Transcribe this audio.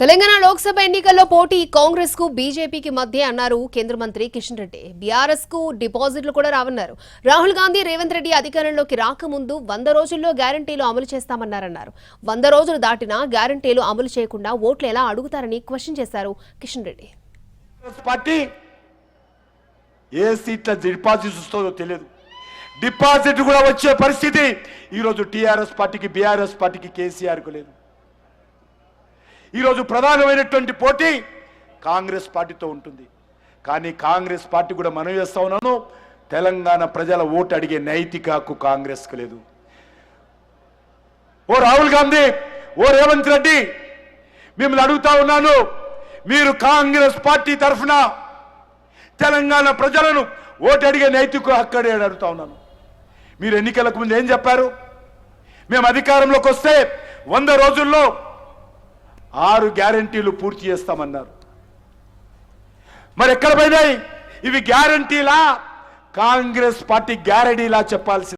తెలంగాణ లోక్సభ ఎన్నికల్లో పోటీ కాంగ్రెస్కు బీజేపీకి మధ్య అన్నారు కేంద్ర మంత్రి కిషన్ రెడ్డి. బీఆర్ఎస్కు డిపాజిట్లు కూడా రావన్నారు. రాహుల్ గాంధీ రేవంత్ రెడ్డి అధికారంలోకి రాకముందు వంద రోజుల్లో గ్యారంటీలు అమలు చేస్తామన్నారన్నారు. వంద రోజులు దాటినా గ్యారంటీలు అమలు చేయకుండా ఓట్లు ఎలా అడుగుతారని క్వశ్చన్ చేశారు కిషన్ రెడ్డి. పార్టీ ఏ సీట్ల డిపాజిట్ వస్తుందో తెలియదు. డిపాజిట్ కూడా వచ్చే పరిస్థితి ఈరోజు టీఆర్ఎస్ పార్టీకి బీఆర్ఎస్ పార్టీకి కేసీఆర్కు లేదు. ఈరోజు ప్రధానమైనటువంటి పోటీ కాంగ్రెస్ పార్టీతో ఉంటుంది. కానీ కాంగ్రెస్ పార్టీ కూడా మనం చేస్తా ఉన్నాను తెలంగాణ ప్రజల ఓటు అడిగే నైతిక హక్కు కాంగ్రెస్కు లేదు. ఓ రాహుల్ గాంధీ ఓ రేవంత్ రెడ్డి మిమ్మల్ని అడుగుతా ఉన్నాను. మీరు కాంగ్రెస్ పార్టీ తరఫున తెలంగాణ ప్రజలను ఓటు అడిగే నైతిక హక్కు అడిగి అడుగుతా ఉన్నాను. మీరు ఎన్నికలకు ముందు ఏం చెప్పారు? మేము అధికారంలోకి వస్తే వంద రోజుల్లో ఆరు గ్యారంటీలు పూర్తి చేస్తామన్నారు. మరి ఎక్కడ పోయినాయి? ఇవి గ్యారంటీలా? కాంగ్రెస్ పార్టీ గ్యారంటీలా చెప్పాల్సింది.